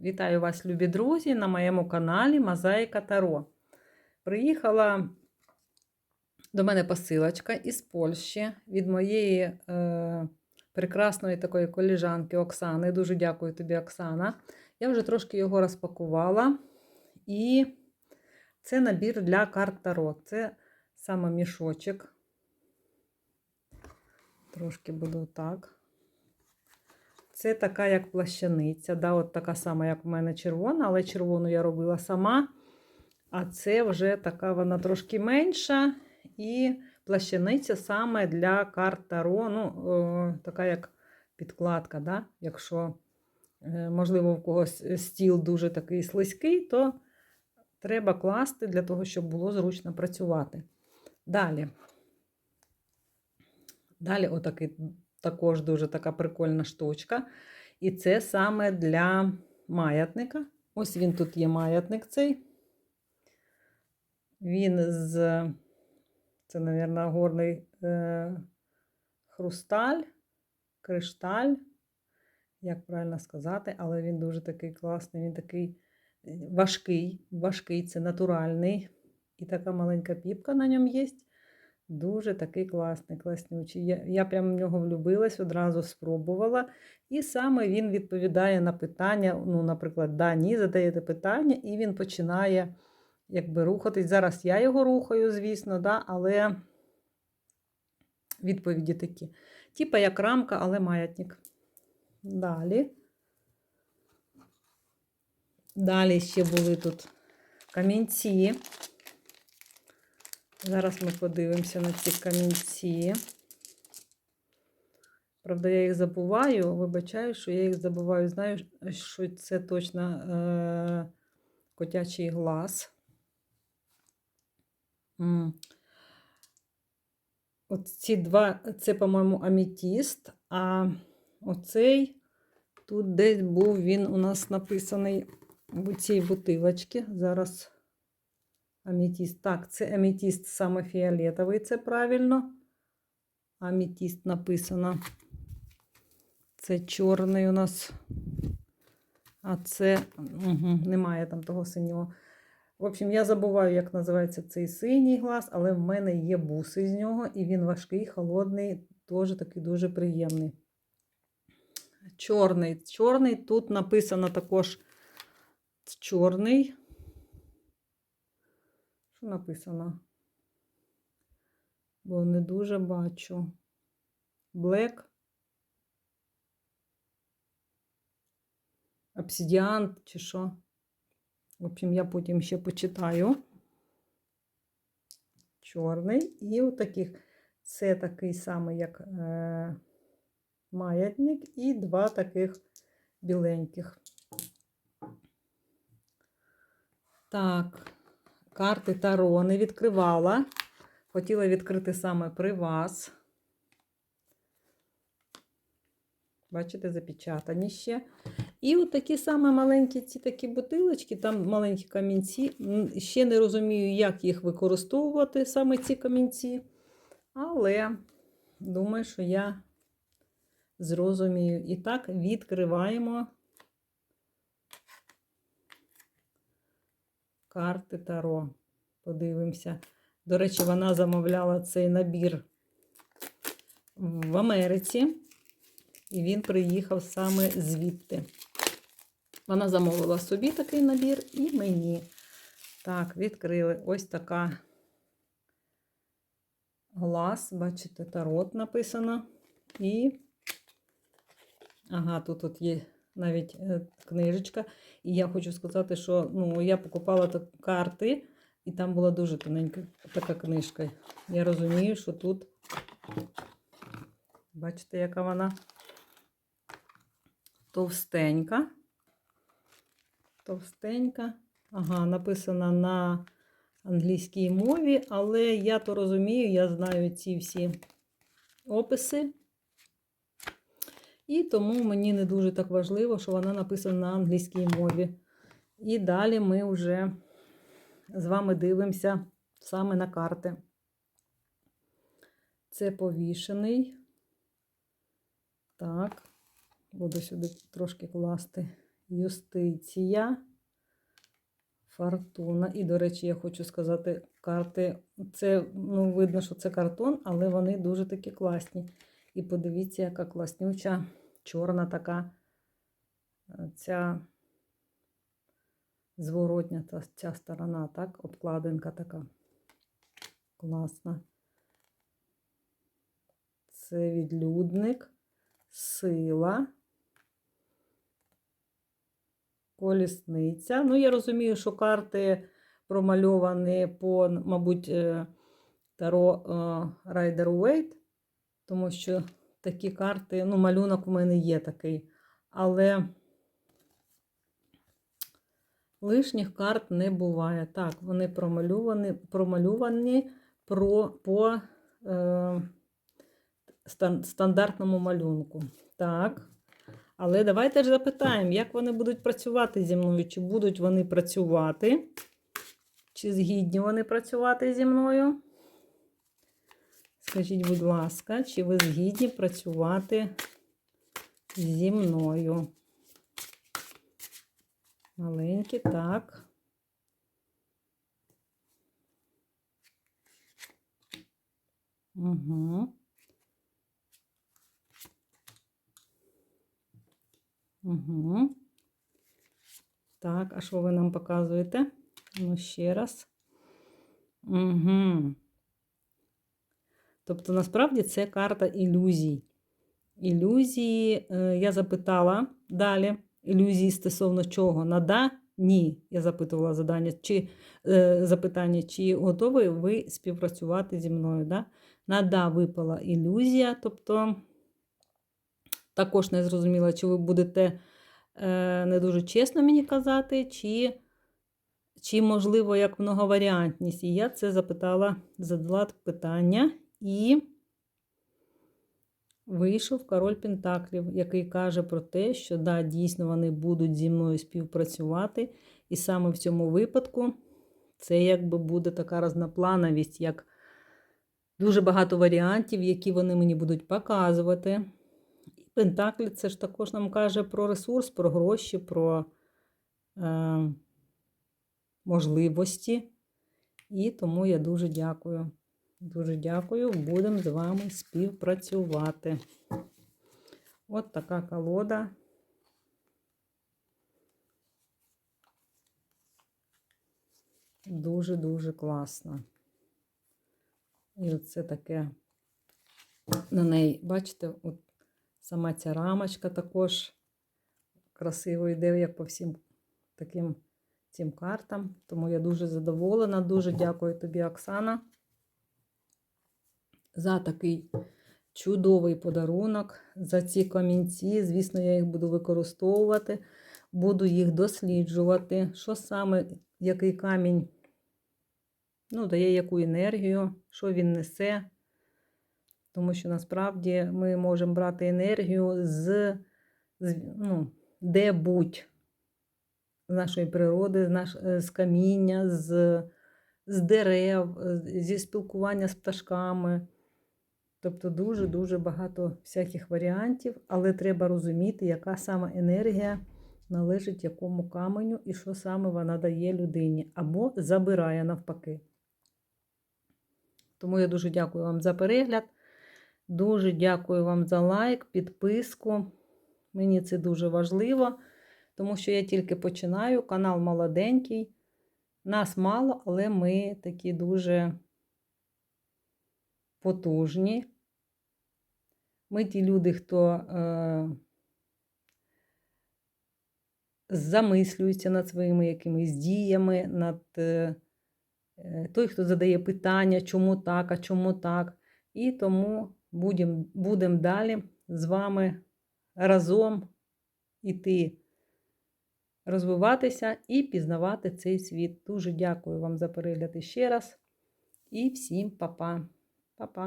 Вітаю вас, любі друзі, на моєму каналі Мозаїка Таро. Приїхала до мене посилочка із Польщі від моєї е, прекрасної такої коліжанки Оксани. Дуже дякую тобі, Оксана. Я вже трошки його розпакувала. І це набір для карт Таро. Це саме мішочок. Трошки буду так. Це така, як плащаниця. Да, от така сама, як у мене червона, але червону я робила сама. А це вже така вона трошки менша. І плащаниця саме для карт Таро. Ну, о, така як підкладка. Да? Якщо, е, можливо, в когось стіл дуже такий слизький, то треба класти для того, щоб було зручно працювати. Далі. Далі, отакий також дуже така прикольна штучка. І це саме для маятника. Ось він тут є маятник цей. Він з, це, мабуть, горний е, хрусталь, кришталь, як правильно сказати, але він дуже такий класний, він такий важкий, важкий, це натуральний. І така маленька піпка на ньому є. Дуже такий класний, класнючий. Я, я прямо в нього влюбилась, одразу спробувала. І саме він відповідає на питання, ну, наприклад, да, ні, задаєте питання, і він починає якби рухатись. Зараз я його рухаю, звісно, да, але відповіді такі. Типа як рамка, але маятник. Далі. Далі ще були тут камінці. Зараз ми подивимося на ці камінці. Правда, я їх забуваю, вибачаю, що я їх забуваю. Знаю, що це точно е- котячий глаз. М. От ці два, це, по-моєму, амітіст, а оцей тут десь був він у нас написаний в цій бутилочці. Зараз. Аметіст. Так, це аметіст саме фіолетовий, це правильно. Аметіст написано. Це чорний у нас. А це угу, немає там того синього. В общем, я забуваю, як називається цей синій глаз, але в мене є буси з нього, і він важкий, холодний, теж такий дуже приємний. Чорний. Чорний. Тут написано також чорний. Що написано? Бо не дуже бачу. Black. Обсидіан чи що. В общем, я потім ще почитаю. Чорний. І отаких. Це такий самий, як е, маятник, і два таких біленьких. Так карти Таро не відкривала. Хотіла відкрити саме при вас. Бачите, запечатані ще. І от такі саме маленькі ці такі бутилочки, там маленькі камінці. Ще не розумію, як їх використовувати, саме ці камінці. Але думаю, що я зрозумію. І так, відкриваємо карти Таро. Подивимося. До речі, вона замовляла цей набір в Америці, і він приїхав саме звідти. Вона замовила собі такий набір і мені. Так, відкрили ось така глаз, бачите, тарот написано. І, ага, тут от є навіть е, книжечка. І я хочу сказати, що ну, я покупала так карти, і там була дуже тоненька така книжка. Я розумію, що тут, бачите, яка вона товстенька. Товстенька. Ага, написана на англійській мові, але я то розумію, я знаю ці всі описи. І тому мені не дуже так важливо, що вона написана на англійській мові. І далі ми вже з вами дивимося саме на карти. Це повішений. Так, буду сюди трошки класти юстиція, фортуна. І, до речі, я хочу сказати, карти. Це, ну, видно, що це картон, але вони дуже такі класні. І подивіться, яка класнюча, чорна така е, ця зворотня та ця сторона, так, обкладинка така. Класна. Це відлюдник, сила, колісниця. Ну, я розумію, що карти промальовані по, мабуть, е, Таро Райдер Уейт, тому що такі карти, ну, малюнок у мене є такий. Але лишніх карт не буває. Так, вони промальовані промалювані про, по е, стандартному малюнку. Так. Але давайте ж запитаємо, як вони будуть працювати зі мною. Чи будуть вони працювати? Чи згідні вони працювати зі мною? Скажіть, будь ласка, чи ви згідні працювати зі мною? Маленькі, так. Угу. Угу. Так, а що ви нам показуєте? Ну, ще раз. Угу. Тобто, насправді це карта ілюзій. Ілюзії, е, я запитала далі, ілюзії стосовно чого? На да? Ні. Я запитувала задання, чи, е, запитання, чи готові ви співпрацювати зі мною? Да? На да випала ілюзія, тобто також не зрозуміла, чи ви будете е, не дуже чесно мені казати, чи, чи можливо, як многоваріантність. І я це запитала, задала питання і вийшов король Пентаклів, який каже про те, що да, дійсно вони будуть зі мною співпрацювати. І саме в цьому випадку це якби буде така разноплановість, як дуже багато варіантів, які вони мені будуть показувати. І Пентаклі це ж також нам каже про ресурс, про гроші, про е, можливості. І тому я дуже дякую. Дуже дякую. Будемо з вами співпрацювати. От така колода. Дуже-дуже класна. І оце таке на неї, бачите, от сама ця рамочка також красиво йде, як по всім таким цим картам. Тому я дуже задоволена. Дуже дякую тобі, Оксана за такий чудовий подарунок, за ці камінці. Звісно, я їх буду використовувати, буду їх досліджувати. Що саме, який камінь ну, дає яку енергію, що він несе. Тому що насправді ми можемо брати енергію з, з ну, де-будь з нашої природи, з, наш, з каміння, з, з дерев, зі спілкування з пташками. Тобто дуже-дуже багато всяких варіантів, але треба розуміти, яка саме енергія належить якому каменю і що саме вона дає людині, або забирає навпаки. Тому я дуже дякую вам за перегляд. Дуже дякую вам за лайк, підписку. Мені це дуже важливо, тому що я тільки починаю. Канал молоденький. Нас мало, але ми такі дуже потужні. Ми ті люди, хто е, замислюється над своїми якимись діями, над е, той, хто задає питання, чому так, а чому так. І тому будемо будем далі з вами разом іти розвиватися і пізнавати цей світ. Дуже дякую вам за перегляд ще раз. І всім па-па. Па-па.